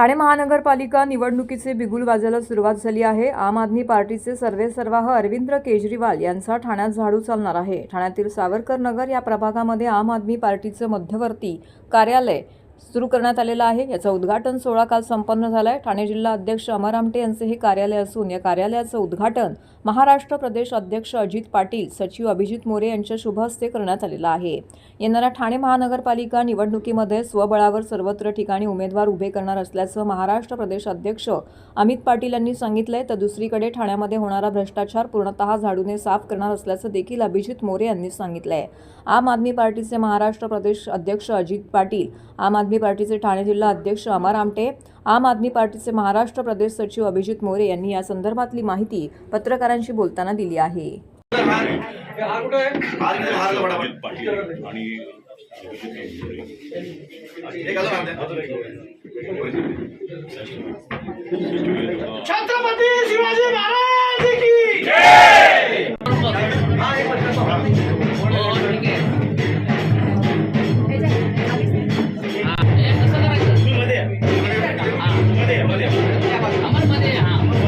ठाणे महानगरपालिका निवडणुकीचे बिगुल वाजायला सुरुवात झाली आहे. आम आदमी पार्टीचे सर्वेसर्वाह अरविंद केजरीवाल यांचा ठाण्यात झाडू चालणार आहे. ठाण्यातील सावरकर नगर या प्रभागामध्ये आम आदमी पार्टीचं मध्यवर्ती कार्यालय सुरू करण्यात आलेलं आहे. याचं उद्घाटन सोहळा काल संपन्न झालाय. ठाणे जिल्हा अध्यक्ष अमर आमटे यांचे हे कार्यालय असून या कार्यालयाचं उद्घाटन महाराष्ट्र प्रदेश अध्यक्ष अजित पाटील सचिव अभिजित मोरे यांच्या शुभ हस्ते करण्यात आलेलं आहे. येणाऱ्या ठाणे महानगरपालिका निवडणुकीमध्ये स्वबळावर सर्वत्र ठिकाणी उमेदवार उभे करणार असल्याचं महाराष्ट्र प्रदेश अध्यक्ष अमित पाटील यांनी सांगितलंय. तर दुसरीकडे ठाण्यामध्ये होणारा भ्रष्टाचार पूर्णतः झाडूने साफ करणार असल्याचं देखील अभिजित मोरे यांनी सांगितलंय. आम आदमी पार्टीचे महाराष्ट्र प्रदेश अध्यक्ष अजित पाटील आम आदमी पार्टीचे ठाणे जिल्हा अध्यक्ष अमर आमटे आम आदमी पार्टीचे महाराष्ट्र प्रदेश सचिव अभिजित मोरे यांनी या संदर्भातली माहिती पत्रकारांशी बोलताना दिली आहे. छत्रपती शिवाजी महाराज की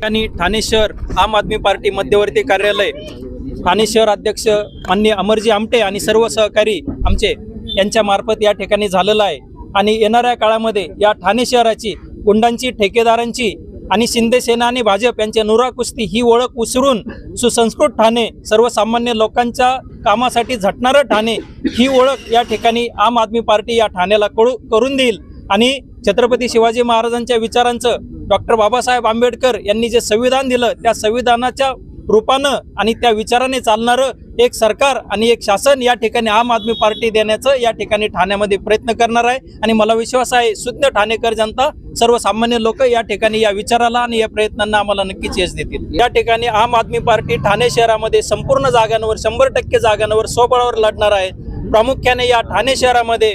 ठिकाणी ठाणे शहर आम आदमी पार्टी मध्यवर्ती कार्यालय ठाणे शहर अध्यक्ष माननीय अमरजी आमटे आणि सर्व सहकारी आमचे यांच्या मार्फत या ठिकाणी झालेलं आहे. आणि येणाऱ्या काळामध्ये या ठाणे शहराची गुंडांची ठेकेदारांची आणि शिंदे सेना आणि भाजप यांची नुरा कुस्ती ही ओळख उसरून सुसंस्कृत ठाणे सर्वसामान्य लोकांच्या कामासाठी झटणारं ठाणे ही ओळख या ठिकाणी आम आदमी पार्टी या ठाण्याला कळू करून देईल. आणि छत्रपती शिवाजी महाराजांच्या विचारांचं डॉक्टर बाबासाहेब आंबेडकर यांनी जे संविधान दिलं त्या संविधानाच्या रूपानं आणि त्या विचाराने चालणारं एक सरकार आणि एक शासन या ठिकाणी आम आदमी पार्टी देण्याचं या ठिकाणी ठाण्यामध्ये प्रयत्न करणार आहे. आणि मला विश्वास आहे शुद्ध ठाणेकर जनता सर्वसामान्य लोक या ठिकाणी या विचाराला आणि या प्रयत्नांना आम्हाला नक्कीच यश देतील. या ठिकाणी आम आदमी पार्टी ठाणे शहरामध्ये संपूर्ण जागांवर शंभर टक्के जागांवर स्वबळावर लढणार आहे. प्रामुख्याने या ठाणे शहरामध्ये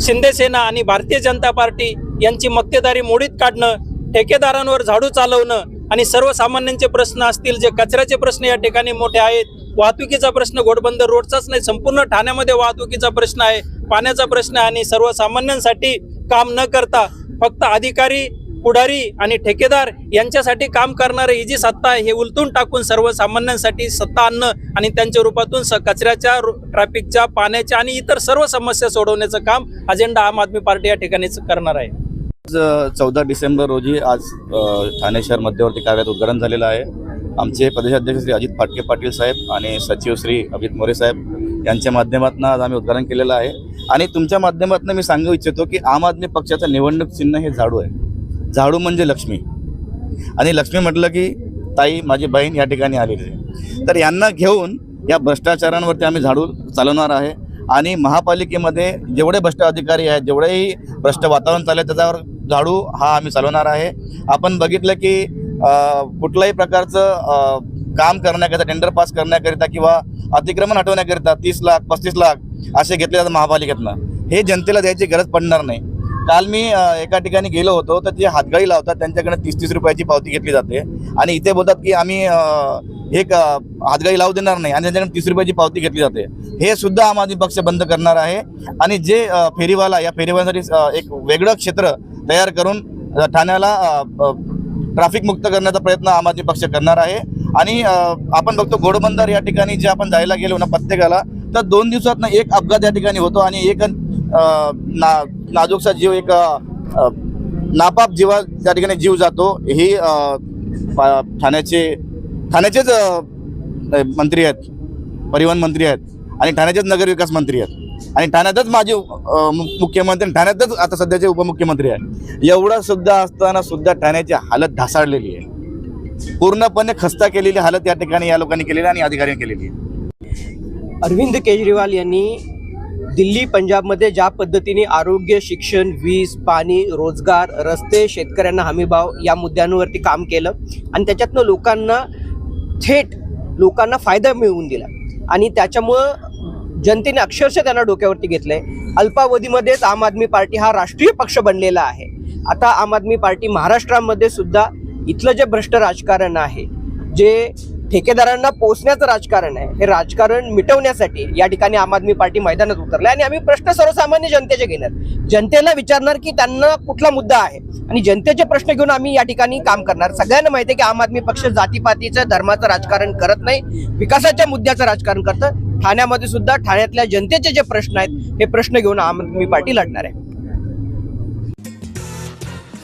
शिंदेसेना आणि भारतीय जनता पार्टी यांची मक्तेदारी मोडीत काढणं ठेकेदारांवर झाडू चालवणं आणि सर्वसामान्यांचे प्रश्न असतील जे कचऱ्याचे प्रश्न या ठिकाणी मोठे आहेत वाहतुकीचा प्रश्न घोडबंदर रोडचाच नाही संपूर्ण ठाण्यामध्ये वाहतुकीचा प्रश्न आहे पाण्याचा प्रश्न आहे आणि सर्वसामान्यांसाठी काम न करता फक्त अधिकारी पुढारी आणि ठेकेदार यांच्यासाठी काम करणारे ही जी सत्ता आहे हे उलटून टाकून सर्वसामान्यांसाठी सत्ता आणणं आणि त्यांच्या रूपातून स कचऱ्याच्या ट्रॅफिकच्या पाण्याच्या आणि इतर सर्व समस्या सोडवण्याचं काम अजेंडा आम आदमी पार्टी या ठिकाणीच करणार आहे. आज चौदा डिसेंबर रोजी आज ठाणे शहर मध्यवर्ती कार्यालयात उद्घाटन झालेलं आहे. आमचे प्रदेशाध्यक्ष श्री अजित फाटके पाटील साहेब आणि सचिव श्री अभित मोरे साहेब यांच्या माध्यमातून आज आम्ही उद्घाटन केलेलं आहे. आणि तुमच्या माध्यमातून मी सांगू इच्छितो की आम आदमी पक्षाचं निवडणूक चिन्ह हे झाडू आहे. झाडू म्हणजे लक्ष्मी. आणि लक्ष्मी म्हटलं की ताई माझी बहीण या ठिकाणी आलेली आहे. तर यांना घेऊन या भ्रष्टाचारांवरती आम्ही झाडू चालवणार आहे. आणि महापालिकेमध्ये जेवढे भ्रष्ट अधिकारी आहेत जेवढेही भ्रष्ट वातावरण चाललं आहे त्याच्यावर झाडू हा आम्ही चालवणार आहे. आपण बघितलं की कुठल्याही प्रकारचं काम करण्याकरिता टेंडर पास करण्याकरिता किंवा अतिक्रमण हटवण्याकरिता तीस लाख पस्तीस लाख असे घेतले जातात महापालिकेतनं. हे जनतेला द्यायची गरज पडणार नाही. काल मी एका ठिकाणी गेलो होतो तर जे हातगाळी लावतात त्यांच्याकडे तीस तीस रुपयाची पावती घेतली जाते. आणि इथे बोलतात की आम्ही एक हातगाळी लावू देणार नाही. आणि त्यांच्याकडे तीस रुपयाची पावती घेतली जाते. हे सुद्धा आम आदमी पक्ष बंद करणार आहे. आणि जे फेरीवाला या फेरीवाल्यासाठी एक वेगळं क्षेत्र तयार करून ठाण्याला ट्रॅफिक मुक्त करण्याचा प्रयत्न आम आदमी पक्ष करणार आहे. आणि आपण बघतो घोडबंदर या ठिकाणी जे आपण जायला गेलो ना प्रत्येकाला तर दोन दिवसात ना एक अपघात या ठिकाणी होतो आणि एक ना नाजूकचा जीव एक नापाप जीवा त्या ठिकाणी जीव जातो. ही ठाण्याचे ठाण्याचेच मंत्री आहेत परिवहन मंत्री आहेत आणि ठाण्याचेच नगरविकास मंत्री आहेत. आणि ठाण्यातच माझे मुख्यमंत्री ठाण्यातच आता सध्याचे उपमुख्यमंत्री आहेत एवढं सुद्धा असताना सुद्धा ठाण्याची हालत ढासाळलेली आहे. पूर्णपणे खस्ता केलेली हालत या ठिकाणी या लोकांनी केलेली आणि अधिकाऱ्यांनी केलेली आहे. अरविंद केजरीवाल यांनी दिल्ली पंजाबमध्ये ज्या पद्धतीने आरोग्य शिक्षण वीज पाणी रोजगार रस्ते शेतकऱ्यांना हमीभाव या मुद्द्यांवरती काम केलं आणि त्याच्यातनं लोकांना थेट लोकांना फायदा मिळवून दिला. आणि त्याच्यामुळं जनतेने अक्षरशः त्यांना डोक्यावरती घेतलंय. अल्पावधीमध्येच आम आदमी पार्टी हा राष्ट्रीय पक्ष बनलेला आहे. आता आम आदमी पार्टी महाराष्ट्रामध्ये सुद्धा इथलं जे भ्रष्ट राजकारण आहे जे ठेकेदारांना पोचण्याचं राजकारण आहे हे राजकारण मिटवण्यासाठी या ठिकाणी आम आदमी पार्टी मैदानात उतरले आणि आम्ही प्रश्न सर्वसामान्य जनतेचे घेणार. जनतेला विचारणार की त्यांना कुठला मुद्दा आहे? आणि जनतेचे प्रश्न घेऊन आम्ही या ठिकाणी काम करणार. सगळ्यांना माहिती आहे की आम आदमी पक्ष जातीपातीचं धर्माचं राजकारण करत नाही विकासाच्या मुद्द्याचं राजकारण करतं. ठाण्यामध्ये सुद्धा ठाण्यातल्या जनतेचे जे प्रश्न आहेत हे प्रश्न घेऊन आम मी पाठी लढणार आहे.